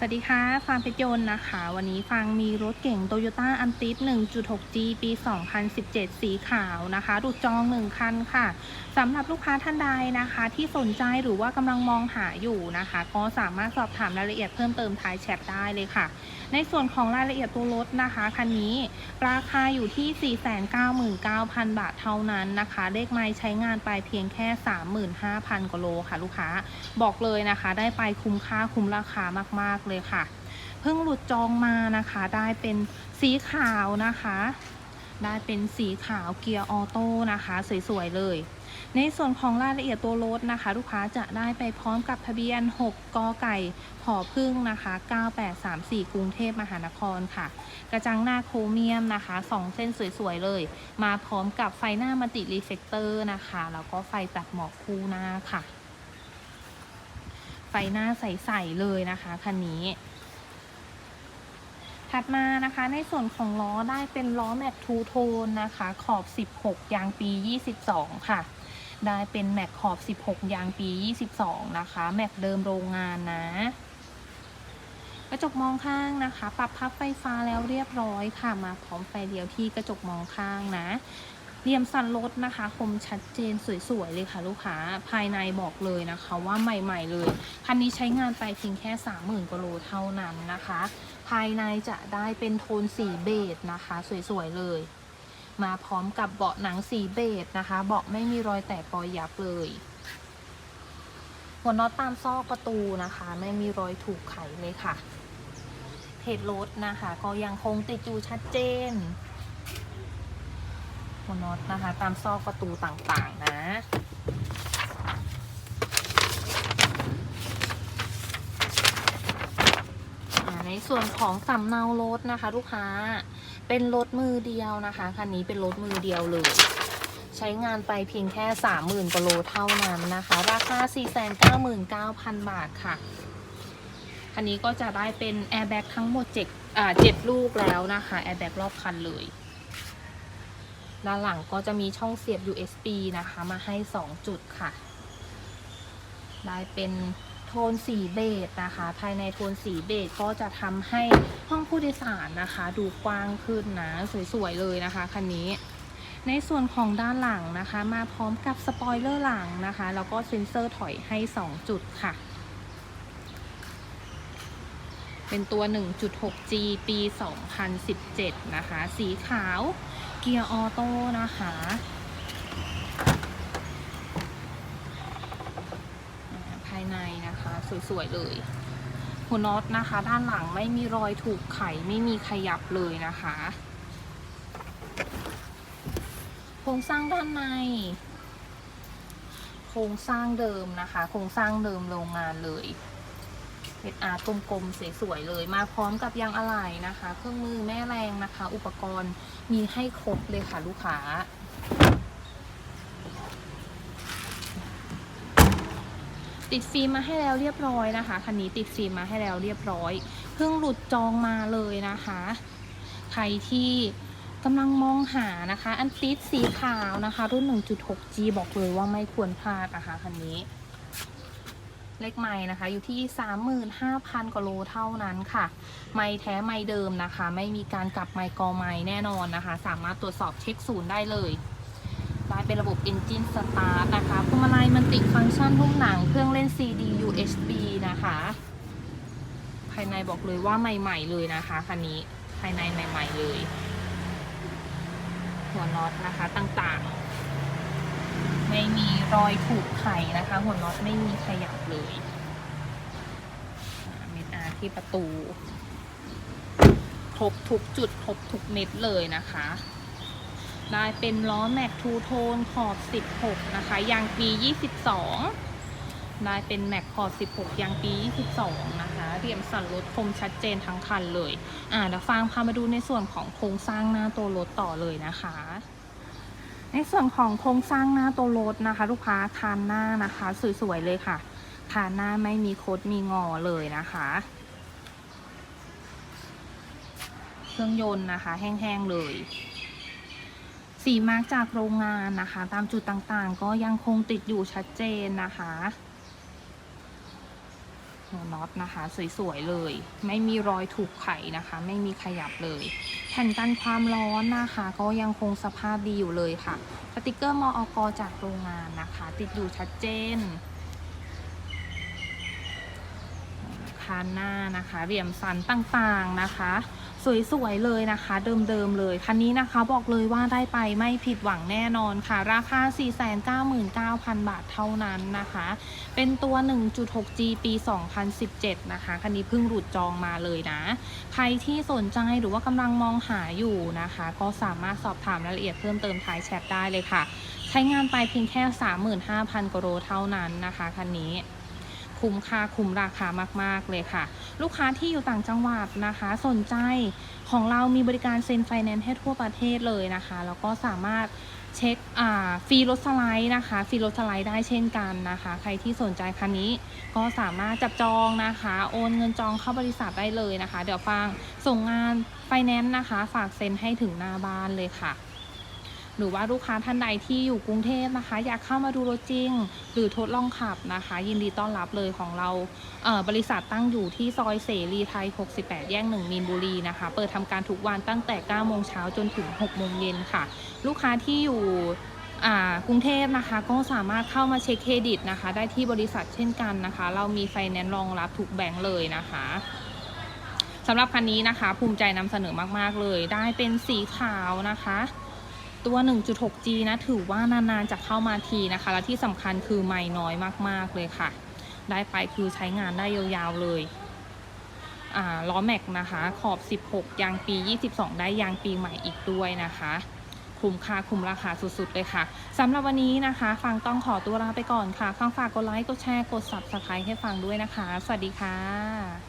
สวัสดีค่ะ ฟางเพชรยนต์นะคะ วันนี้ฟางมีรถเก่ง Toyota a n t i s 1.6G ปี 2017 สีขาวนะคะดูจอง 1 คันค่ะสำหรับลูกค้าท่านใดนะคะ ที่สนใจหรือว่ากำลังมองหาอยู่นะคะ ก็สามารถสอบถามรายละเอียดเพิ่มเติมท้ายแชทได้เลยค่ะ ในส่วนของรายละเอียดตัวรถนะคะ คันนี้ราคาอยู่ที่ 499,000 บาทเท่านั้นนะคะ เลขไม้ใช้งานไปเพียงแค่ 35,000กว่าโลค่ะ ลูกค้าบอกเลยนะคะ ได้ไปคุ้มค่าคุ้มราคามากๆเลยค่ะ เพิ่งหลุดจองมานะคะ ได้เป็นสีขาวนะคะ ได้เป็นสีขาวเกียร์ออโต้นะคะ สวย ๆ เลย ในส่วนของรายละเอียดตัวรถนะคะ ลูกค้าจะได้ไปพร้อมกับทะเบียน 6กไก่ผอพึ่งนะคะ 9834 กรุงเทพมหานครค่ะ กระจังหน้าโครเมียมนะคะ 2 เส้นสวย ๆ เลย มาพร้อมกับไฟหน้ามัลติรีเฟกเตอร์นะคะ แล้วก็ไฟตัดหมอกคู่หน้าค่ะ ไฟหน้าใสๆเลยนะคะคันนี้ ถัดมานะคะในส่วนของล้อได้เป็นล้อแม็กทูโทนนะคะ ขอบ 16 ยางปี 22 ค่ะ ได้เป็นแม็กขอบ 16 ยางปี 22 นะคะ แม็กเดิมโรงงานนะกระจกมองข้างนะคะ ปรับพับไฟฟ้าแล้วเรียบร้อยค่ะ มาพร้อมไฟเลี้ยวที่กระจกมองข้างนะ เหลี่ยมสันรถนะคะ คมชัดเจนสวยๆเลยค่ะลูกค้าภายในบอกเลยนะคะว่าใหม่ๆเลย คันนี้ใช้งานไปเพียงแค่ 30,000กว่าโลเท่านั้นนะคะ ภายในจะได้เป็นโทนสีเบจนะคะ สวยๆเลย มาพร้อมกับเบาะหนังสีเบจนะคะ เบาะไม่มีรอยแตกรอยยับเลย หัวน็อตตามซอกประตูนะคะ ไม่มีรอยถูกไขเลยค่ะเพจรถนะคะ ก็ยังคงติดอยู่ชัดเจน หัวน็อตนะคะ ตามซอกประตูต่างๆนะในส่วนของสำเนารถนะคะ ลูกค้าเป็นรถมือเดียวนะคะคันนี้เป็นรถมือเดียวเลย ใช้งานไปเพียงแค่ 30,000กว่าโลเท่านั้นนะคะ ราคา 499,000 บาทค่ะคันนี้ก็จะได้เป็นแอร์แบ็กทั้งหมด7อ่า7ลูกแล้วนะคะแอร์แบ็กรอบคันเลย ด้านหลังก็จะมีช่องเสียบ USB นะคะ มาให้ 2 จุดค่ะ ได้เป็นโทนสีเบจนะคะ ภายในโทนสีเบจก็จะทำให้ห้องผู้โดยสารนะคะ ดูกว้างขึ้นนะ สวยๆเลยนะคะคันนี้ ในส่วนของด้านหลังนะคะ มาพร้อมกับสปอยเลอร์หลังนะคะ แล้วก็เซ็นเซอร์ถอยให้ 2 จุดค่ะ เป็นตัว 1.6G ปี 2017 นะคะ สีขาว กียร์ออโต้นะคะ ภายในนะคะสวยๆเลยหัวน็อตนะคะ ด้านหลังไม่มีรอยถูกไขไม่มีขยับเลยนะคะโครงสร้างด้านใน โครงสร้างเดิมนะคะ โครงสร้างเดิมโรงงานเลย เป็นอาร์ตกลมๆสวยๆเลย มาพร้อมกับยางอะไหล่นะคะ เครื่องมือแม่แรงนะคะ อุปกรณ์มีให้ครบเลยค่ะลูกค้าติดฟิล์มมาให้แล้วเรียบร้อยนะคะคันนี้ติดฟิล์มมาให้แล้วเรียบร้อย เพิ่งหลุดจองมาเลยนะคะ ใครที่กำลังมองหานะคะ อันติดสีขาวนะคะ รุ่น 1.6G บอกเลยว่าไม่ควรพลาดนะคะคันนี้ เลขไม้นะคะ อยู่ที่ 35,000กว่าโลเท่านั้นค่ะ ไม้แท้ไม้เดิมนะคะ ไม่มีการกลับไม้กอไม้แน่นอนนะคะ สามารถตรวจสอบเช็คศูนย์ได้เลยได้เป็นระบบ Engine Start นะคะพวงมาลัยมันติดฟังก์ชันหุ้มหนังเครื่องเล่น CD USB นะคะ ภายในบอกเลยว่าใหม่ ๆ เลยนะคะคันนี้ภายในใหม่ ๆ เลย หัวน็อตนะคะต่างๆ ไม่มีรอยถูกไขนะคะ หัวน็อตไม่มีขยับเลยเม็ดอาร์ที่ประตู ครบทุกจุดครบทุกเม็ดเลยนะคะ ได้เป็นล้อแม็กทูโทนขอบ 16 นะคะ ยางปี 22 ได้เป็นแม็กขอบ 16 ยางปี 22 นะคะเหลี่ยมสันรถคมชัดเจนทั้งคันเลย อ่าเดี๋ยวฟังพามาดูในส่วนของโครงสร้างหน้าตัวรถต่อเลยนะคะ ในส่วนของโครงสร้างหน้าตัวรถนะคะ ลูกค้าคานหน้านะคะ สวยๆเลยค่ะคานหน้าไม่มีโคดมีงอเลยนะคะ เครื่องยนต์นะคะ แห้งๆเลย สีมาร์กจากโรงงานนะคะ ตามจุดต่างๆ ก็ยังคงติดอยู่ชัดเจนนะคะ หัวน็อตนะคะ สวยๆเลย ไม่มีรอยถูกไขนะคะ ไม่มีขยับเลย แผ่นกันความร้อนนะคะ ก็ยังคงสภาพดีอยู่เลยค่ะ สติกเกอร์มออกจากโรงงานนะคะ ติดอยู่ชัดเจน คานหน้านะคะเหลี่ยมสันต่างๆนะคะ สวยๆเลยนะคะ เดิมๆเลยคันนี้นะคะบอกเลยว่าได้ไปไม่ผิดหวังแน่นอนค่ะ ราคา 499,000 บาทเท่านั้นนะคะ เป็นตัว 1.6G ปี 2017 นะคะคันนี้เพิ่งหลุดจองมาเลยนะ ใครที่สนใจหรือว่ากำลังมองหาอยู่นะคะ ก็สามารถสอบถามรายละเอียดเพิ่มเติมท้ายแชทได้เลยค่ะ ใช้งานไปเพียงแค่ 35,000กิโลเท่านั้นนะคะคันนี้ คุ้มค่าคุ้มราคามากๆเลยค่ะ ลูกค้าที่อยู่ต่างจังหวัดนะคะ สนใจของเรามีบริการเซ็นไฟแนนซ์ให้ทั่วประเทศเลยนะคะ แล้วก็สามารถเช็คฟรีรถสไลด์นะคะฟรีรถสไลด์ได้เช่นกันนะคะ ใครที่สนใจคันนี้ก็สามารถจับจองนะคะ โอนเงินจองเข้าบริษัทได้เลยนะคะ เดี๋ยวฟังส่งงานไฟแนนซ์นะคะ ฝากเซ็นให้ถึงหน้าบ้านเลยค่ะ หรือว่าลูกค้าท่านใดที่อยู่กรุงเทพนะคะ อยากเข้ามาดูรถจริง หรือทดลองขับนะคะ ยินดีต้อนรับเลยของเราเบริษัทตั้งอยู่ที่ซอยเสรีไทย 68 แยก1มีนบุรีนะคะ เปิดทำการทุกวันตั้งแต่ 9 โมงเช้าจนถึง 6 โมงเย็นค่ะ ลูกค้าที่อยู่กรุงเทพนะคะก็สามารถเข้ามาเช็คเครดิตนะคะ ได้ที่บริษัทเช่นกันนะคะ เรามีไฟแนนซ์รองรับทุกแบงก์เลยนะคะสำหรับคันนี้นะคะ ภูมิใจนำเสนอมาก ๆ เลย ได้เป็นสีขาวนะคะ ตัว 1.6G นะ ถือว่านานๆจะเข้ามาทีนะคะ และที่สำคัญคือไม่น้อยมากๆเลยค่ะ ได้ไปคือใช้งานได้ยาวๆเลยล้อแม็กนะคะ ขอบ 16 ยางปี 22 ได้ยางปีใหม่อีกด้วยนะคะคุ้มค่าคุ้มราคาสุดๆเลยค่ะสำหรับวันนี้นะคะ ฟังต้องขอตัวลาไปก่อนค่ะฟังฝากกดไลค์กดแชร์กด subscribe ให้ฟังด้วยนะคะ สวัสดีค่ะ